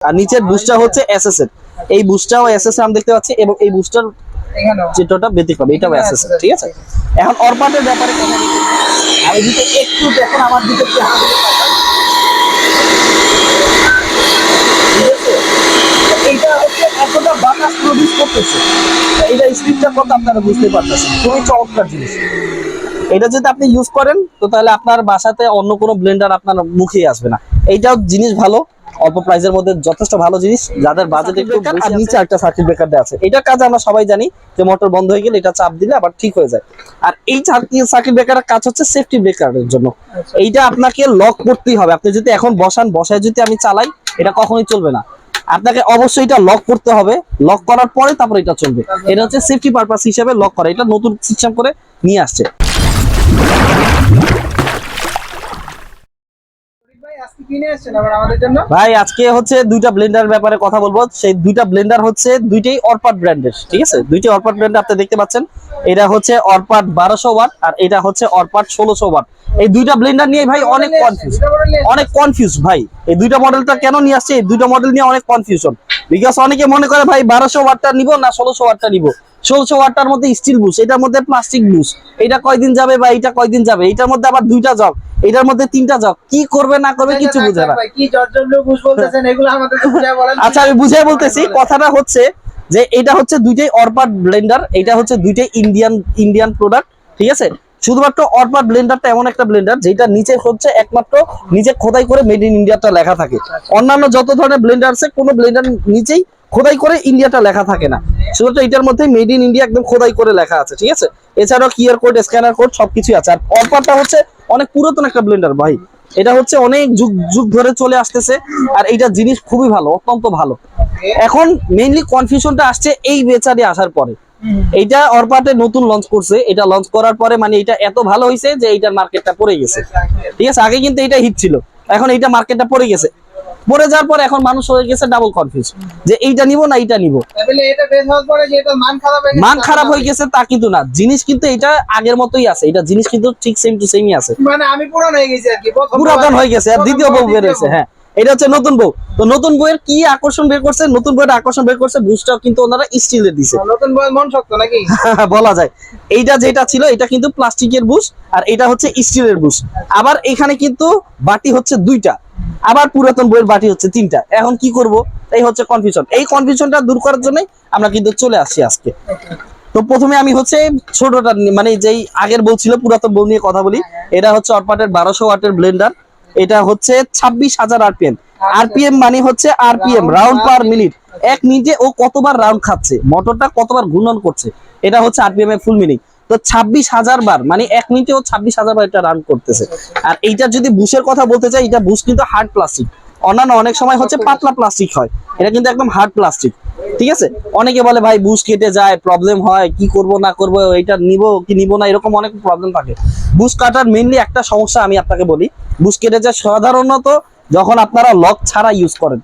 আর নিচের বুস্টার হচ্ছে এসএস এর এই বুস্টাও এসএস আমি দেখতে পাচ্ছি এবং এই বুস্টার চিত্রটা ব্যতিক্রম এটাও এসএসএড ঠিক আছে? এখন অরপাটের ব্যাপারে কথা বলি। আর এদিকে একটু দেখুন আমার দিকে এইটা হচ্ছে এতটা বাতাস প্রডিউস করতেছে। তো এইটা স্পিডটা কত আপনারা বুঝতে পারতেছেন? খুবই চমৎকার জিনিস। এটা যদি আপনি ইউজ করেন তো তাহলে আপনার বাসাতে অন্য কোনো ব্লেন্ডার আপনার মুখেই আসবে না। এইটাও জিনিস ভালো। অল্প প্রাইসের মধ্যে যথেষ্ট ভালো জিনিস যাদের বাজেট একটু আর নিচে একটা সার্কিট ব্রেকার আছে। এটা কাজ আমরা সবাই জানি যে মোটর বন্ধ হয়ে গেলে এটা চাপ দিলে আবার ঠিক হয়ে যায়। আর এই সার্কিট ব্রেকারের কাজ হচ্ছে সেফটি ব্রেকারের জন্য। এইটা আপনাকে লক করতেই হবে। আপনি যদি এখন বসান বসায় যদি আমি চালাই এটা কখনোই চলবে না। আপনাকে অবশ্যই এটা লক করতে হবে। লক করার পরে তারপর এটা চলবে। এটা হচ্ছে সেফটি পারপাস হিসেবে লক করা। এটা নতুন সিস্টেম করে নিয়ে আসছে। ভাই আজকে হচ্ছে দুইটা ব্লেন্ডার ব্যাপারে কথা বলব। সেই দুইটা ব্লেন্ডার হচ্ছে দুইটাই অরপাট ব্র্যান্ডের ঠিক আছে? দুইটাই অরপাট ব্র্যান্ড আপনি দেখতে পাচ্ছেন। এটা হচ্ছে অরপাট বারোশো ওয়াট আর এটা হচ্ছে অরপাট ষোলোশো ওয়াট এই দুইটা ব্লেন্ডার নিয়ে ভাই অনেক কনফিউজ অনেক কনফিউজ ভাই। এই দুইটা মডেলটা কেন নিয়ে আসছে? এই দুইটা মডেল নিয়ে অনেক কনফিউশন বিকজ অনেকে মনে করে ভাই বারোশো ওয়াটটা নিব না ষোলোশো ওয়াটটা নিব? ষোলোশো ওয়াটটার মধ্যে স্টিল বুস এটার মধ্যে প্লাস্টিক বুস এটা কয়দিন যাবে বা এটা কয়দিন যাবে? এটার মধ্যে আবার দুইটা জগ এটার মধ্যে তিনটা জগ কি করবে না করবে কিছু বুঝে না। বলেন। আচ্ছা আমি বুঝে বলতেছি। কথাটা হচ্ছে যে এটা হচ্ছে দুইটাই অরপাট ব্লেন্ডার এটা হচ্ছে দুইটাই ইন্ডিয়ান ইন্ডিয়ান প্রোডাক্ট ঠিক আছে? শুধুমাত্র অরপাট ব্লেন্ডারটা এমন একটা ব্লেন্ডার যেটা নিচে হচ্ছে একমাত্র নিচে খোদাই করে মেড ইন ইন্ডিয়াটা লেখা থাকে। অন্যান্য যত ধরনের ব্লেন্ডার আছে কোনো ব্লেন্ডার নিচেই খোদাই করে ইন্ডিয়াটা লেখা থাকে না। শুধুমাত্র এটার মধ্যে মেড ইন ইন্ডিয়া একদম খোদাই করে লেখা আছে, ঠিক আছে? এছাড়াও কিউআর কোড স্ক্যানার কোড সবকিছুই আছে। আর অরপাটটা হচ্ছে অনেক পুরাতন একটা ব্লেন্ডার ভাই। এটা হচ্ছে অনেক যুগ যুগ ধরে চলে আসতেছে, আর এইটা জিনিস খুবই ভালো, অত্যন্ত ভালো। এখন মেইনলি কনফিউশনটা আসছে এই বেচারে আসার পরে। এইটা অরপাটে নতুন লঞ্চ করছে, এটা লঞ্চ করার পরে মানে এটা এত ভালো হয়েছে যে এইটার মার্কেটটা পড়ে গেছে। ঠিক আছে? আগে কিন্তু এটা হিট ছিল, এখন এইটা মার্কেটটা পড়ে গেছে। পড়ে যাওয়ার পর এখন মানুষ হয়ে গেছে ডাবল কনফিউজ যে এইটা নিব না এইটা নিব। পরে মান খারাপ হয়ে গেছে তা কিন্তু না। জিনিস কিন্তু এটা আগের মতোই আছে। এটা জিনিস কিন্তু ঠিক সেম টু সেমই আছে। মানে আমি পুরান হয়ে গেছি আর কি। পুরাতন হয়ে গেছে। আর দ্বিতীয় বউ বের হয়েছে। হ্যাঁ এটা হচ্ছে নতুন বউ। তো নতুন বউয়ের কি আকর্ষণ বের করছে? নতুন বউয়ের আকর্ষণ বের করছে বুস্টার কিন্তু ওনারা স্টিলের দিছে। নতুন বয়স মন শক্ত নাকি? বলা যায়। এইটা যেটা ছিল এটা কিন্তু প্লাস্টিকের বুশ আর এটা হচ্ছে স্টিলের বুশ। আবার এখানে কিন্তু বাটি হচ্ছে দুইটা। আবার পুরাতন বইয়ের বাটি হচ্ছে তিনটা। এখন কি করব? এই হচ্ছে কনফিউশন এই কনফিউশনটা দূর করার জন্যই আমরা কিন্তু চলে আসছি আজকে। তো প্রথমে আমি হচ্ছে ছোটটা মানে যেই আগের বলছিল পুরাতন বউ নিয়ে কথা বলি। এটা হচ্ছে অটপাটের বারোশো ওয়াটের ব্লেন্ডার। এটা হচ্ছে ছাব্বিশ হাজার আরপিএম। আরপিএম মানে হচ্ছে আরপিএম, রাউন্ড পার মিনিট। এক মিনিটে ও কতবার রাউন্ড খাচ্ছে? মোটরটা কতবার ঘূর্ণন করছে? এটা হচ্ছে আরপিএম এর ফুল মিনিং তো ছাব্বিশ হাজার বার মানে এক মিনিটে ও ছাব্বিশ হাজার বার এটা রান করতেছে। আর এইটা যদি বুশের কথা বলতে চাই, এটা বুশ কিন্তু হার্ড প্লাস্টিক অন্যান্য অনেক সময় হচ্ছে পাতলা প্লাস্টিক হয়। এটা কিন্তু একদম হার্ড প্লাস্টিক ঠিক আছে? অনেকে বলে, ভাই, বুশ কেটে যায় প্রবলেম হয়, কি করব, না করব, এটা নিব, কি নিব না? এরকম অনেক প্রবলেম থাকে। বুশ কাটার মেইনলি একটা সমস্যা আমি আপনাকে বলি। বুশ কেটে যায় সাধারণত যখন আপনারা লক ছাড়া ইউজ করেন।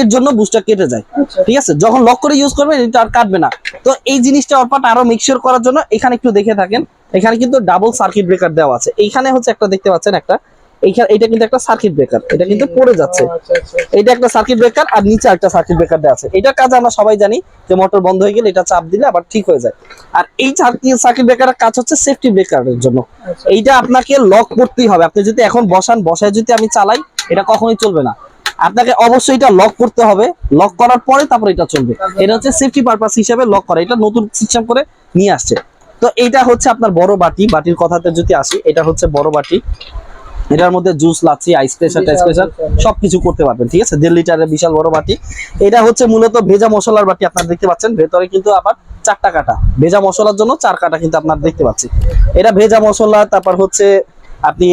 এর জন্য বুস্টটা কেটে যায়। ঠিক আছে? যখন লক করে ইউজ করবেন এটা আর কাটবে না। তো এই জিনিসটা অর্পাট আরও মিক্সচার করার জন্য এখানে একটু দেখে থাকেন। এখানে কিন্তু ডাবল সার্কিট ব্রেকার দেওয়া আছে। এইখানে হচ্ছে একটা দেখতে পাচ্ছেন একটা। এইখানে এটা কিন্তু একটা সার্কিট ব্রেকার এটা কিন্তু পড়ে যাচ্ছে। আচ্ছা আচ্ছা এটা একটা সার্কিট ব্রেকার আর নিচে একটা সার্কিট ব্রেকার দেওয়া আছে। এটার কাজ আমরা সবাই জানি যে মোটর বন্ধ হয়ে গেলে এটা চাপ দিলে আবার ঠিক হয়ে যায়। আর এই সার্কিট ব্রেকারের কাজ হচ্ছে সেফটি ব্রেকারের জন্য। আচ্ছা। এইটা আপনাকে লক করতেই হবে। আপনি যদি এখন বসান বসায় যদি আমি চালাই এটা কখনোই চলবে না। আপনাকে অবশ্যই এটা লক করতে হবে। লক করার পরে তারপর এটা চলবে। এটা হচ্ছে সেফটি পারপাস হিসেবে লক করা। এটা নতুন সিস্টেম করে নিয়ে আসছে। তো এইটা হচ্ছে আপনার বড় বাটি। বাটির কথাতে যদি আসি, এটা হচ্ছে বড় বাটি। এটার মধ্যে জুস লাচ্ছি আইস প্রেশার টাইস প্রেশার সবকিছু করতে পারবেন, ঠিক আছে? দেড় লিটারের বিশাল বড় বাটি। এটা হচ্ছে মূলত ভেজা মশলার বাটি আপনারা দেখতে পাচ্ছেন। ভেতরে কিন্তু আবার চারটা কাটা। ভেজা মশলার জন্য চার কাটা কিন্তু আপনারা দেখতে পাচ্ছি এটা ভেজা মশলা, তারপর হচ্ছে আপনি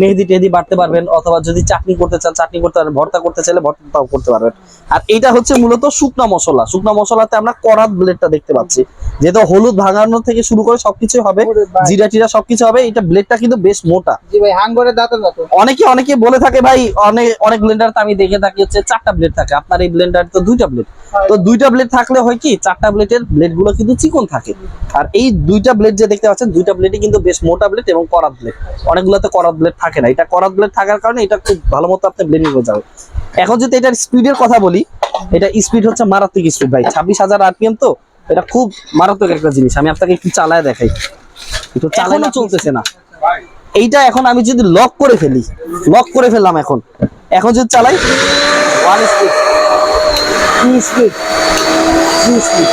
মেহেদি টেহেদি বাড়তে পারবেন অথবা যদি চাটনি করতে চান চাটনি করতে পারবেন ভর্তা করতে চাইলে ভর্তাও করতে পারবেন। আর এইটা হচ্ছে মূলত শুকনা মশলা। শুকনা মশলাতে আমরা করাত ব্লেডটা দেখতে পাচ্ছি। যেহেতু হলুদ ভাঙানো থেকে শুরু করে সবকিছু হবে জিরা টিরা সবকিছু হবে এটা ব্লেডটা কিন্তু বেশ মোটা। জি ভাই হাঙ্গরের দাঁতের মতো। অনেকে অনেকে বলে থাকে ভাই অনেক অনেক ব্লেন্ডার আমি দেখে থাকি হচ্ছে চারটা ব্লেড থাকে। আপনার এই ব্লেন্ডার তো দুইটা ব্লেড তো দুইটা ব্লেড থাকলে হয় কি চারটা ব্লেডের ব্লেডগুলো কিন্তু চিকন থাকে। আর এই দুইটা ব্লেড যে দেখতে পাচ্ছেন দুইটা ব্লেডই কিন্তু বেশ মোটা ব্লেড এবং করাত ব্লেড অনেক গুলোতে করাত ব্লেড থাকে না। এটা করাত ব্লেড থাকার কারণে এটা খুব ভালো মতো আপনি ব্লেন্ডিং হয়ে যাবে এখন যদি এটার স্পিডের কথা বলি এটা স্পিড হচ্ছে মারাত্মক স্পিড ভাই। ছাব্বিশ হাজার আরপিএম তো এটা খুব মারাত্মক একটা জিনিস। আমি আপনাকে একটু চালায় দেখাই। একটু চালানো চলতেছে না। এইটা এখন আমি যদি লক করে ফেলি লক করে ফেললাম এখন। এখন যদি চালাই one speed two speed three speed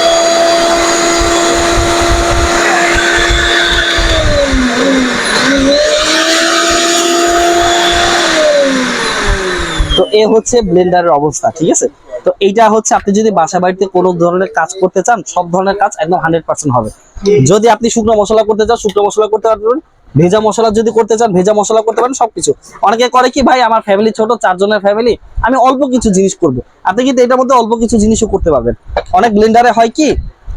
তো এ হচ্ছে ব্লেন্ডারের অবস্থা, ঠিক আছে? তো এইটা হচ্ছে আপনি যদি বাসা বাড়িতে কোনো ধরনের কাজ করতে চান, সব ধরনের কাজ একদম হান্ড্রেড পার্সেন্ট হবে। যদি আপনি শুকনো মশলা করতে চান, শুকনো মশলা করতে পারবেন। ভেজা মশলা যদি করতে চান, ভেজা মশলা করতে পারেন, সবকিছু। অনেকে করে কি, ভাই, আমার ফ্যামিলি ছোট, চারজনের ফ্যামিলি আমি অল্প কিছু জিনিস করব। আপনি কিন্তু এটার মধ্যে অল্প কিছু জিনিসও করতে পারবেন। অনেক ব্লেন্ডারে হয় কি,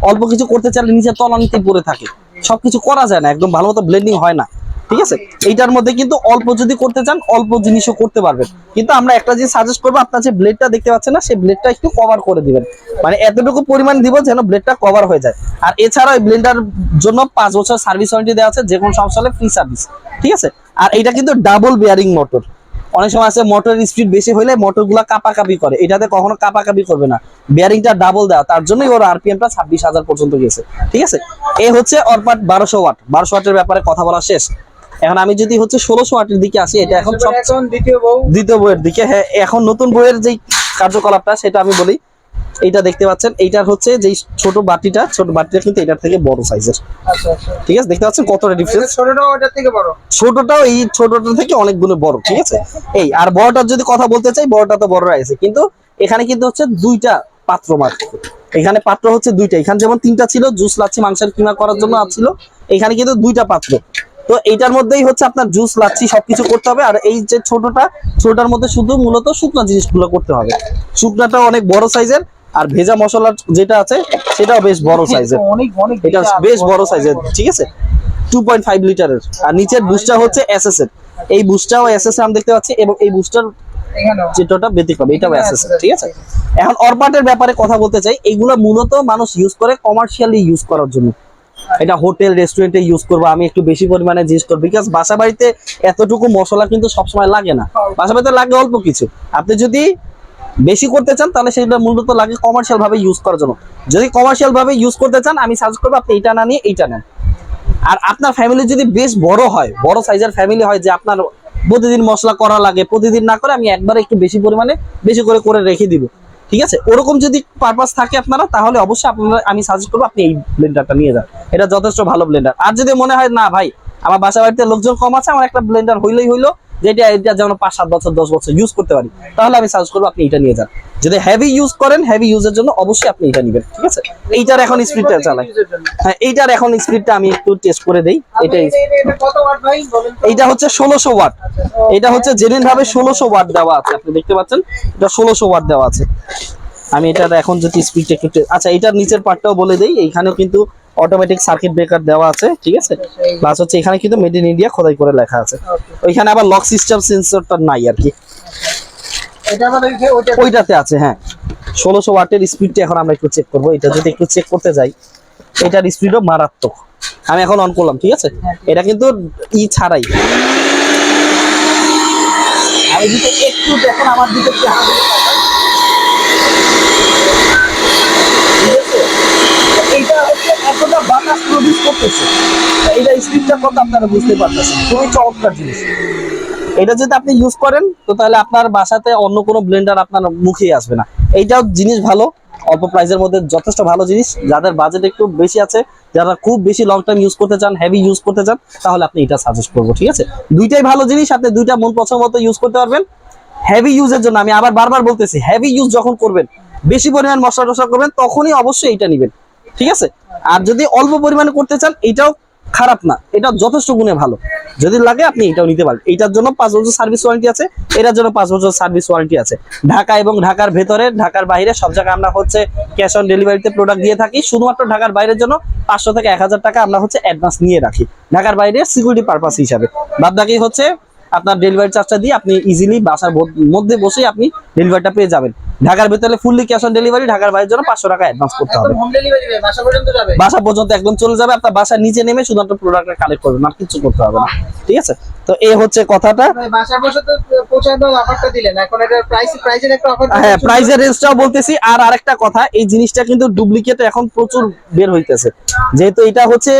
অল্প কিছু করতে চাইলে নিচে তলানিতে পড়ে থাকে। সবকিছু করা যায় না, একদম ভালো মতো ব্লেন্ডিং হয় না। ঠিক আছে? এইটার মধ্যে কিন্তু অল্প যদি করতে চান, অল্প জিনিসও করতে পারবেন। কিন্তু আমরা একটা জিনিস সাজেস্ট করব, আপনার যে ব্লেডটা দেখতে পাচ্ছেন না, সেই ব্লেডটা একটু কভার করে দিবেন। মানে এতটুকু পরিমাণ দিব যেন ব্লেডটা কভার হয়ে যায়। আর এছাড়া ওই জন্য পাঁচ বছর সার্ভিস ওয়ারেন্টি দেওয়া আছে যে কোনো সমস্যা হলে ফ্রি সার্ভিস ঠিক আছে? আর এটা কিন্তু ডাবল বেয়ারিং মোটর অনেক সময় আছে মোটরের স্পিড বেশি হলে মোটরগুলা কাপাকাপি করে। এটাতে কখনো কাপাকাপি করবে না। বিয়ারিংটা ডাবল দেওয়া, তার জন্যই ওর আরপিএমটা ছাব্বিশ হাজার পর্যন্ত গেছে ঠিক আছে? এ হচ্ছে অরপাট বারোশো ওয়াট বারোশো ওয়াটের ব্যাপারে কথা বলা শেষ। এখন আমি যদি হচ্ছে ষোলোশো ওয়াটের দিকে আসি এটা এখন এখন দ্বিতীয় বউ। দ্বিতীয় বইয়ের দিকে হ্যাঁ এখন নতুন বইয়ের যেই কার্যকলাপটা সেটা আমি বলি। এইটা দেখতে পাচ্ছেন এইটার হচ্ছে যে ছোট বাটিটা ছোট বাটিটা কিন্তু এটার থেকে বড় সাইজের আচ্ছা আচ্ছা। ঠিক আছে দেখতে পাচ্ছেন কতটা ডিফারেন্স ছোটটা ওটার থেকে বড়? ছোটটাও এই ছোটটা থেকে অনেক গুণ বড় ঠিক আছে? এই আর বড়টার যদি কথা বলতে চাই বড়টা তো বড় আছে কিন্তু এখানে কিন্তু হচ্ছে দুইটা পাত্র মাত্র এখানে পাত্র হচ্ছে দুইটা এখানে যেমন তিনটা ছিল জুস লাচ্ছি মাংসের কিমা করার জন্য ছিল এখানে কিন্তু দুইটা পাত্র। তো এইটার মধ্যেই হচ্ছে আপনার জুস লাচ্ছি সবকিছু করতে হবে। আর এই যে ছোটটা ছোটটার মধ্যে শুধু মূলত শুকনো জিনিসগুলো করতে হবে। শুকনাটা অনেক বড় সাইজের আর ভেজা মশলা যেটা আছে সেটাও বেশ বড় সাইজের অনেক এটা বেশ বড় সাইজের ঠিক আছে? টু পয়েন্ট ফাইভ লিটারের আর নিচের বুস্টার হচ্ছে এসএস এর এই বুস্টাও এসএস আমি দেখতে পাচ্ছি এবং এই বুস্টার চিত্রটা ব্যতিক্রম এটাও এসএস ঠিক আছে? এখন অরপাটের ব্যাপারে কথা বলতে চাই এগুলো মূলত মানুষ ইউজ করে কমার্শিয়ালি ইউজ করার জন্য। এটা হোটেল রেস্টুরেন্টে ইউজ করব, আমি একটু বেশি পরিমাণে জিনিস করব। বিকজ বাসা বাড়িতে এতটুকু মশলা কিন্তু সবসময় লাগে না। বাসা বাড়িতে লাগে অল্প কিছু। আপনি যদি বেশি করতে চান, তাহলে সেটা মূলত লাগে কমার্শিয়াল ভাবে ইউজ করার জন্য। যদি কমার্শিয়াল ভাবে ইউজ করতে চান, আমি সাজেস্ট করব আপনি এইটা না নিয়ে এইটা নেন। আর আপনার ফ্যামিলি যদি বেশ বড় হয়, বড় সাইজের ফ্যামিলি হয়, যে আপনার প্রতিদিন মশলা করা লাগে, প্রতিদিন না করে আমি একবারে একটু বেশি পরিমাণে, বেশি করে করে রেখে দিব। ঠিক আছে? ওরকম যদি পারপাস থাকে আপনারা, তাহলে অবশ্যই আপনারা, আমি সাজেস্ট করব আপনি এই ব্লেন্ডারটা নিয়ে যান। এটা যথেষ্ট ভালো ব্লেন্ডার আর যদি মনে হয়, না ভাই, আমার বাসা বাড়িতে লোকজন কম আছে, আমার একটা ব্লেন্ডার হইলেই হইল। যেটা এটা যেমন পাঁচ সাত বছর দশ বছর ইউজ করতে পারি তাহলে আমি সাজেস্ট করব আপনি এটা নিয়ে যান। যদি হেভি ইউজ করেন হেভি ইউজের জন্য অবশ্যই আপনি এটা নেবেন ঠিক আছে? এইটার এখন স্পিডটা চালাই। হ্যাঁ এইটার এখন স্পিডটা আমি একটু টেস্ট করে দেই এটাই এটা-? এইটা হচ্ছে ষোলোশো ওয়াট এটা হচ্ছে জেনুইন ভাবে ষোলোশো ওয়াট দেওয়া আছে আপনি দেখতে পাচ্ছেন এটা ষোলোশো ওয়াট দেওয়া আছে। আমি এটার এখন যদি স্পিডটা একটু আচ্ছা এটার নিচের পার্টটাও বলে দেই। এইখানেও কিন্তু অটোমেটিক সার্কিট ব্রেকার দেওয়া আছে ঠিক আছে? প্লাস হচ্ছে এখানে কিন্তু মেড ইন ইন্ডিয়া খোদাই করে লেখা আছে। ওইখানে আবার লক সিস্টেম সেন্সরটা নাই আর কি। ওইটাতে আছে হ্যাঁ। ষোলোশো ওয়াটের স্পিডটা এখন আমরা একটু চেক করব। এটা যদি একটু চেক করতে যাই এটার স্পিডও মারাত্মক। আমি এখন অন করলাম ঠিক আছে? এটা কিন্তু ই ছাড়াই। আমি একটু দেখেন আমার দিকে একটু হাত দিয়ে তাকান। ঠিক আছে? তো এটা যদি আপনি ইউজ করেন, তো তাহলে আপনার বাসাতে অন্য কোনো ব্লেন্ডার আপনার আসবে না। এইটাও জিনিস ভালো, অল্প প্রাইসের মধ্যে যথেষ্ট ভালো জিনিস। যাদের বাজেট একটু বেশি আছে, যারা খুব বেশি লং টাইম ইউজ করতে চান হেভি ইউজ করতে চান, তাহলে আপনি এটা সাজেস্ট করব, ঠিক আছে? দুইটাই ভালো জিনিস, আপনি দুইটা মন পছন্দ মতো ইউজ করতে পারবেন। হেভি ইউজের জন্য আমি আবার বারবার বলতেছি হেভি ইউজ যখন করবেন, বেশি পরিমাণ মশলা টসলা করবেন, তখনই অবশ্যই এটা নেবেন। ঠিক আছে? আর যদি অল্প পরিমাণে করতে চান, এটাও খারাপ না। এটা যথেষ্ট গুণে ভালো। যদি লাগে, আপনি এটাও নিতে পারেন। এটার জন্য পাঁচ বছর সার্ভিস ওয়ারেন্টি আছে, এটার জন্য পাঁচ বছর সার্ভিস ওয়ারেন্টি আছে। ঢাকা এবং ঢাকার ভেতরে, ঢাকার বাইরে সব জায়গায় আমরা হচ্ছে ক্যাশ অন ডেলিভারিতে প্রোডাক্ট দিয়ে থাকি। শুধুমাত্র ঢাকার বাইরের জন্য পাঁচশো থেকে এক হাজার টাকা আমরা হচ্ছে অ্যাডভান্স নিয়ে রাখি। ঢাকার বাইরে সিকিউরিটি পারপাস হিসাবে। বাদ বাকি হচ্ছে আপনার ডেলিভারি চার্জটা দিয়ে আপনি ইজিলি বাসার মধ্যে বসেই আপনি ডেলিভারিটা পেয়ে যাবেন। ঢাকার ভেতরে ফুললি ক্যাশ অন ডেলিভারি ঢাকার বাইরের জন্য পাঁচশো টাকা অ্যাডভান্স করতে হবে। বাসা পর্যন্ত একদম চলে যাবে আপনার বাসার নিচে নেমে শুধুমাত্র প্রোডাক্টটা কালেক্ট করবেন আর কিছু করতে হবে না। ঠিক আছে? তো এই হচ্ছে কথাটা। প্রাইসের হ্যাঁ প্রাইজের রেঞ্জটাও বলতেছি আর আরেকটা কথা এই জিনিসটা কিন্তু ডুপ্লিকেট এখন প্রচুর বের হইতেছে। যেহেতু এটা হচ্ছে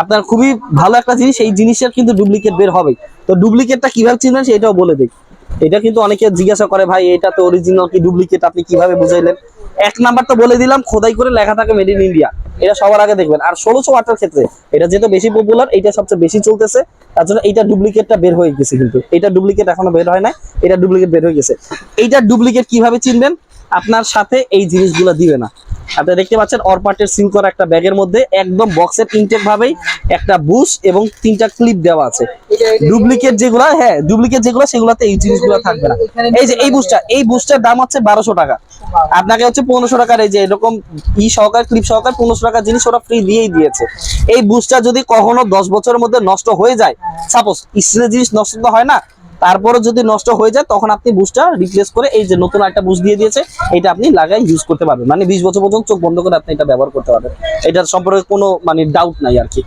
আপনার খুবই ভালো একটা জিনিস, এই জিনিসের কিন্তু ডুপ্লিকেট বের হবে তো ডুপ্লিকেটটা কীভাবে চিনবেন সেটাও বলে দিই। এটা কিন্তু অনেকে জিজ্ঞাসা করে, ভাই, এটা তো অরিজিনাল কি ডুপ্লিকেট আপনি কীভাবে বুঝাইলেন? এক নাম্বার তো বলে দিলাম, খোদাই করে লেখা থাকে মেড ইন ইন্ডিয়া এটা সবার আগে দেখবেন। আর ষোলোশো ওয়াটের ক্ষেত্রে, এটা যেহেতু বেশি পপুলার এটা সবচেয়ে বেশি চলতেছে, তার জন্য এইটা ডুপ্লিকেটটা বের হয়ে গেছে কিন্তু। এটা ডুপ্লিকেট এখনও বের হয় না এটা ডুপ্লিকেট বের হয়ে গেছে। এইটা ডুপ্লিকেট কীভাবে চিনবেন? আপনার সাথে এই জিনিসগুলো দিবে না। আপনি দেখতে পাচ্ছেন অরপাটের সিল করা একটা ব্যাগের মধ্যে একদম বক্সের ইনটেক ভাবেই একটা বুশ এবং তিনটা ক্লিপ দেওয়া আছে। ডুপ্লিকেট যেগুলা হ্যাঁ ডুপ্লিকেট যেগুলো, সেগুলোতে এই জিনিসগুলো থাকবে না। এই যে এই বুস্টার এই বুস্টার দাম হচ্ছে বারোশো টাকা। আপনাকে হচ্ছে পনেরোশো টাকার এই যে এরকম ই সহকার ক্লিপ সহকার পনেরোশো টাকার জিনিস ওরা ফ্রি দিয়েই দিয়েছে। এই বুস্টার যদি কখনো দশ বছরের মধ্যে নষ্ট হয়ে যায় সাপোজ স্টিলের জিনিস নষ্ট হয় না তারপরে যদি নষ্ট হয়ে যায়, তখন আপনি বুসটা রিপ্লেস করে এই যে নতুন একটা বুস দিয়ে দিয়েছে, এটা আপনি লাগাই ইউজ করতে পারবেন। মানে বিশ বছর পর্যন্ত চোখ বন্ধ করে আপনি এটা ব্যবহার করতে পারবেন। এটার সম্পর্কে কোনো মানে ডাউট নাই আর কি।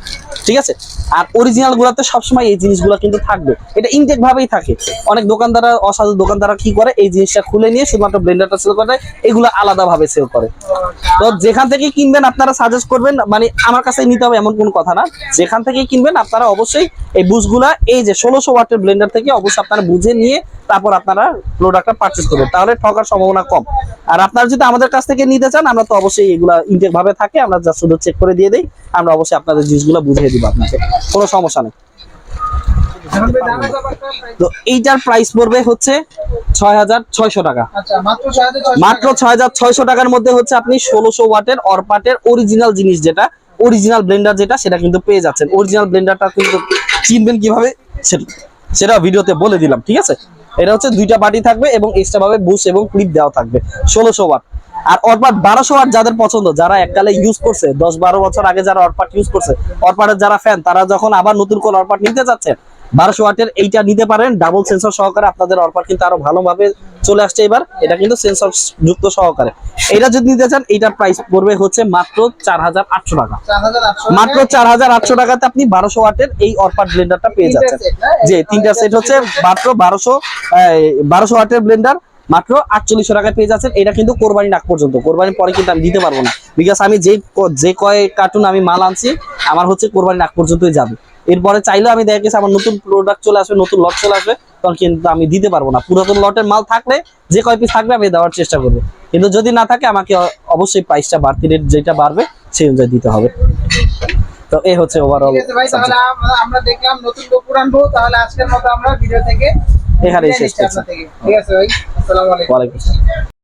ঠিক আছে? আর অরিজিনাল গুলাতে সবসময় এই জিনিসগুলো কিন্তু থাকবে। এটা ইনটেক ভাবেই থাকে। অনেক দোকানদাররা অসাধু দোকানদাররা কি করে? এই জিনিসটা খুলে নিয়ে শুধুমাত্র ব্লেন্ডারটা সেল করে এগুলো আলাদা ভাবে সেল করে। তো যেখান থেকে কিনবেন আপনারা সাজেস্ট করবেন মানে আমার কাছে নিতে হবে এমন কোনো কথা না। যেখান থেকে কিনবেন আপনারা অবশ্যই এই বুঝগুলা, এই যে ষোলোশো ওয়াটের ব্লেন্ডার থেকে অবশ্যই আপনারা বুঝে নিয়ে তারপর আপনারা প্রোডাক্টটা পারচেস করবেন। তাহলে ঠকার সম্ভাবনা কম। আর আপনারা যদি আমাদের কাছ থেকে নিতে চান আমরা তো অবশ্যই এগুলা ইনটেক ভাবে থাকে আমরা যা শুধু চেক করে দিয়ে দিই। আমরা অবশ্যই আপনাদের জিনিসগুলো বুঝিয়ে দিব আপনাকে। কোনো সমস্যা নেই। তো এইটার প্রাইস পড়বে হচ্ছে ছয় হাজার ছয়শো টাকা। আচ্ছা মাত্র ছয় হাজার ছয়শো টাকার মধ্যে হচ্ছে আপনি ষোলোশো ওয়াটের অরপাটের অরিজিনাল জিনিস যেটা অরিজিনাল ব্লেন্ডার যেটা সেটা কিন্তু পেয়ে যাচ্ছেন। অরিজিনাল ব্লেন্ডারটা কিন্তু চিনবেন কীভাবে সেটা ভিডিওতে বলে দিলাম ঠিক আছে? এটা হচ্ছে দুইটা বাটি থাকবে এবং এক্সট্রা ভাবে বুস এবং ক্লিপ দেওয়া থাকবে, ষোলোশো ওয়াট। আর অরপাট বারোশো ওয়াট যাদের পছন্দ, যারা এককালে ইউজ করছে দশ বারো বছর আগে যারা অরপাট ইউজ করছে অরপাটের যারা ফ্যান তারা যখন আবার নতুন করে অরপাট নিতে যাচ্ছে, বারোশো ওয়াটের এইটা নিতে পারেন ডাবল সেন্সর সহকারে আপনাদের অরপাট কিন্তু আরও ভালোভাবে চলে আসছে এবার। এটা কিন্তু সেন্সর যুক্ত সহকারে। এটা যদি নিতে চান এইটার প্রাইস পড়বে হচ্ছে মাত্র চার হাজার আটশো টাকা। মাত্র চার হাজার আটশো টাকাতে আপনি বারোশো ওয়াটের এই অরপাট ব্লেন্ডারটা পেয়ে যাচ্ছেন। যে তিনটা সেট হচ্ছে মাত্র বারোশো বারোশো ওয়াটের ব্লেন্ডার মাত্র আটচল্লিশশো টাকায় পেয়ে যাচ্ছেন। এটা কিন্তু কোরবানি নাক পর্যন্ত। কোরবানির পরে কিন্তু আমি দিতে পারব না। বিকজ আমি যে যে কয় কার্টুন আমি মাল আনছি আমার হচ্ছে কোরবানি নাক পর্যন্তই যাবে। এরপরে চাইলেও আমি দেখা গেছে আমার নতুন প্রোডাক্ট চলে আসবে নতুন লট চলে আসবে। তখন কিন্তু আমি দিতে পারব না। পুরাতন লটের মাল থাকলে যে কয় পিস থাকবে আমি দেওয়ার চেষ্টা করব। কিন্তু যদি না থাকে আমাকে অবশ্যই প্রাইসটা বাড়তি রেট যেটা বাড়বে সেই অনুযায়ী দিতে হবে। তো এ হচ্ছে ওভারঅল তাহলে আমরা- দেখলাম নতুন গোপুরান পুরান বউ তাহলে আজকের মতো আমরা ভিডিও থেকে এখানেই শেষ করছি। ঠিক আছে ভাই আসসালামু আলাইকুম।